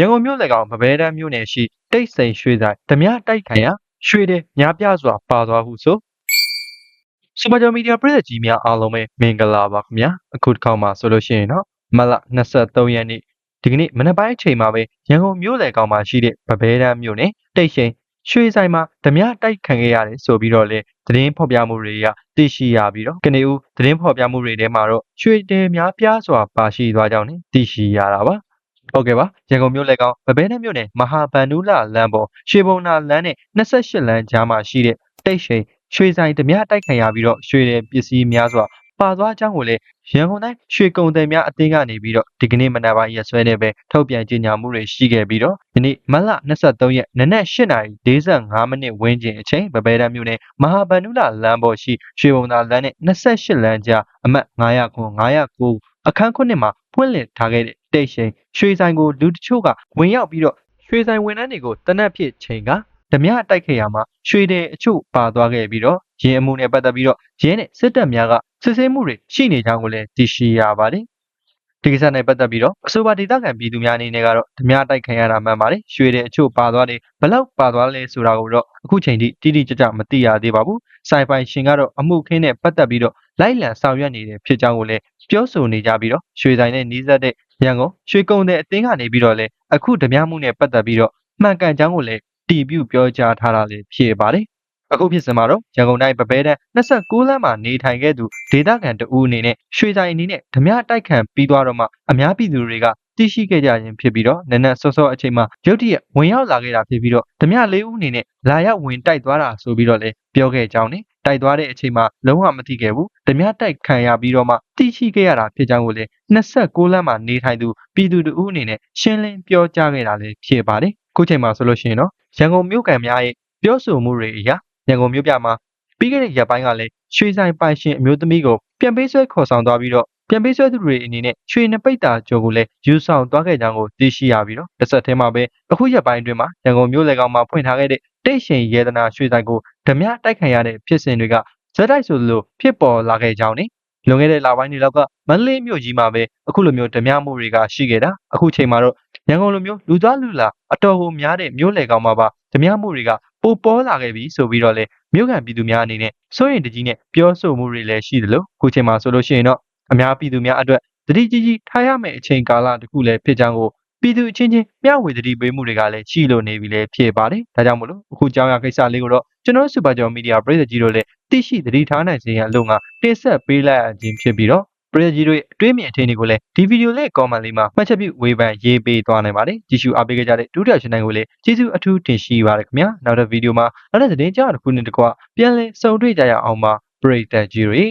ရန်ကုန်မြို့လေကောင်ဗဘဲတန်းမြို့နယ်ရှိတိတ်ဆိန်ရွှေဆိုင်ဓမြတိုက်ခိုင်ရာရွှေတဲ့များပြစွာပါသွားဟုဆိုစူပါဂျော်မီဒီယာပြည်သက်ကြီးများအားလုံးပဲမင်္ဂလာပါခင်ဗျာအခုတစ်ခေါက်မှာဆိုလို့ရှိရင်တော့မလ23ရက်နေ့ဒီကနေ့မနက်ပိုင်းအချိန်မှာပဲရန်ကုန်မြို့လေကောင်မှာရှိတဲ့ဗဘဲတန်းမြို့နယ်တိတ်ဆိန်ရွှေဆိုင်မှာဓမြတိုက်ခံခဲ့ရတယ်ဆိုပြီးတော့လေသတင်းဖော်ပြမှုတွေကသိရှိရပြီးတော့ကနေဦးသတင်းဖော်ပြမှုတွေထဲမှာတော့ရွှေတဲများပြားစွာပါရှိသွားကြောင်းလည်းသိရှိရတာပါ ဟုတ်ကဲ့ပါရန်ကုန်မြို့လက်ကောင်ဗဘဲနဲ့မြို့နယ်မဟာဗန္ဓုလလမ်းပေါ်ရွှေဘုံနာလမ်းနဲ့28လမ်းကြားမှာရှိတဲ့တိတ်ရှိန်ရွှေဆိုင်ဓမြတိုက်ခံရပြီးတော့ရွှေတဲ့ပစ္စည်းများစွာပါသွားကြောင်းကိုလည်းရန်ကုန်တိုင်းရွှေကုံတယ်များအသင်းကနေပြီးတော့ဒီကနေ့မနက်ပိုင်းရက်စွဲနဲ့ပဲထုတ်ပြန်ကြေညာမှုတွေရှိခဲ့ပြီးတော့ဒီနေ့မလ23ရက်နနက်8:45မိနစ်ဝန်းကျင်အချိန်ဗဘဲတမ်းမြို့နယ်မဟာဗန္ဓုလလမ်းပေါ်ရှိရွှေဘုံသာလမ်းနဲ့28လမ်းကြားအမှတ်900ခွန်909အခန်းခုနှစ်မှာဖွင့်လှစ်ထားခဲ့တဲ့ တိတ်ရှိန်ရွှေဆိုင်ကိုလူတချို့ကဝင်ရောက်ပြီးတော့ရွှေဆိုင်ဝန်ထမ်းတွေကိုတနက်ဖြစ်ချိန်ကဓမြတိုက်ခဲ့ရမှာရွှေတဲ့အချို့ပါသွားခဲ့ပြီးတော့ရင်အမှုနဲ့ပတ်သက်ပြီးတော့ရင်းနဲ့စစ်တပ်များကစစ်ဆေးမှုတွေရှိနေကြောင်းကိုလည်းသိရှိရပါတယ်ဒီကိစ္စနဲ့ပတ်သက်ပြီးတော့အဆိုပါဒေသခံပြည်သူများအနေနဲ့ကတော့ဓမြတိုက်ခံရတာမှန်ပါတယ်ရွှေတဲ့အချို့ပါသွားတယ်ဘလောက်ပါသွားလဲဆိုတာကိုတော့အခုချိန်ထိတိတိကျကျမသိရသေးပါဘူးစိုင်ပိုင်ရှင်ကတော့အမှုခင်းနဲ့ပတ်သက်ပြီးတော့လိုက်လံဆောင်ရွက်နေတဲ့ဖြစ်ကြောင်းကိုလည်းပြောဆိုနေကြပြီးတော့ရွှေဆိုင်နဲ့နီးစပ်တဲ့ ရန်ကုန်ရွှေကုန်းတဲ့အသင်းကနေပြီးတော့လည်းအခုဓမြမှုနဲ့ပတ်သက်ပြီးတော့မှန်ကန်ကြောင်းကိုလည်းတီးပြုပြောကြားထားတာလည်းဖြစ်ပါတယ်အခုဖြစ်စမှာတော့ရန်ကုန်တိုင်းပပဲတန်း26လမ်းမှာနေထိုင်ခဲ့သူဒေသခံတဦးအနေနဲ့ရွှေဆိုင်အနေနဲ့ဓမြတိုက်ခံပြီးသွားတော့မှအများပြည်သူတွေကသိရှိခဲ့ကြခြင်းဖြစ်ပြီးတော့နက်နက်စောစောအချိန်မှာရုတ်တရက်ဝင်ရောက်လာခဲ့တာဖြစ်ပြီးတော့ဓမြလေးဦးအနေနဲ့လာရောက်ဝင်တိုက်သွားတာဆိုပြီးတော့လည်းပြောခဲ့ကြောင်းနဲ့ တိုက်သွားတဲ့အချိန်မှာလုံးဝမသိခဲ့ဘူးဓမြတိုက်ခံရပြီးတော့မှသိရှိခဲ့ရတာဖြစ်ကြောင်းကိုလည်း26လမ်းမှာနေထိုင်သူပြည်သူတဦးအနေနဲ့ရှင်းလင်းပြောကြားခဲ့တာလည်းဖြစ်ပါတယ်ခုချိန်မှာဆိုလို့ရှိရင်တော့ရန်ကုန်မြို့ကန်များရဲ့ပြောဆိုမှုတွေအရာရန်ကုန်မြို့ပြမှာပြီးခဲ့တဲ့ရက်ပိုင်းကလည်းရွှေဆိုင်ပိုင်ရှင်အမျိုးသမီးကိုပြန်ပေးဆွဲခေါ်ဆောင်သွားပြီးတော့ပြန်ပေးဆွဲသူတွေအနေနဲ့ရွှေနှစ်ပိတ်တာကြိုကိုလည်းယူဆောင်သွားခဲ့ကြောင်းကိုသိရှိရပြီးတော့တစ်ဆက်တည်းမှာပဲအခုရက်ပိုင်းအတွင်းမှာရန်ကုန်မြို့လေကောင်မှာဖွင့်ထားခဲ့တဲ့ တိတ်ရှင်ရေဒနာရွှေဆိုင်ကိုဓမြတိုက်ခံရတဲ့ဖြစ်စဉ်တွေကဇက်တိုက်ဆိုလိုဖြစ်ပေါ်လာခဲ့ကြောင်းနဲ့လွန်ခဲ့တဲ့လပိုင်းတွေလောက်ကမန္တလေးမြို့ကြီးမှာပဲအခုလိုမျိုးဓမြမှုတွေကရှိခဲ့တာအခုချိန်မှာတော့ရန်ကုန်လိုမျိုးလူသားလူလာအတော်ကိုများတဲ့မြို့လေကောင်မှာပါဓမြမှုတွေကပိုပေါ်လာခဲ့ပြီဆိုပြီးတော့လေမြို့ကန်ပြည်သူများအနေနဲ့စိုးရင်တကြီးနဲ့ပြောဆိုမှုတွေလည်းရှိသလိုခုချိန်မှာဆိုလို့ရှိရင်တော့အများပြည်သူများအတွက်တတိကြီးကြီးထားရမယ့်အချိန်ကာလတစ်ခုလည်းဖြစ်ကြောင်းကို ပြည်သူအချင်းချင်းမျှဝေသတိပေးမှုတွေကလည်းရှိလို့နေပြီလည်းဖြစ်ပါတယ်။ဒါကြောင့်မလို့အခုကြောင်းရကိစ္စလေးကိုတော့ကျွန်တော်စူပါကျော်မီဒီယာပြည်သက်ကြီးတို့လည်းသိရှိသတိထားနိုင်စေရန်အလို့ငါတင်ဆက်ပေးလိုက်အခြင်းဖြစ်ပြီးတော့ပြည်သက်ကြီးတို့ရဲ့အတွေးမြင်အထင်တွေကိုလည်းဒီဗီဒီယိုလေး comment လေးမှာမှတ်ချက်ပြုဝေဖန်ရေးပေးသွားနိုင်ပါတယ်။ကြည့်ရှုအားပေးကြတဲ့ဒုတိယရှင်တိုင်းကိုလည်းကျေးဇူးအထူးတင်ရှိပါရခင်ဗျာ။နောက်တဲ့ဗီဒီယိုမှာနောက်တဲ့သတင်းကြောင်းတစ်ခုနဲ့တစ်ခုပြန်လည်ဆုံတွေ့ကြရအောင်ပါပြည်သက်ကြီးတွေ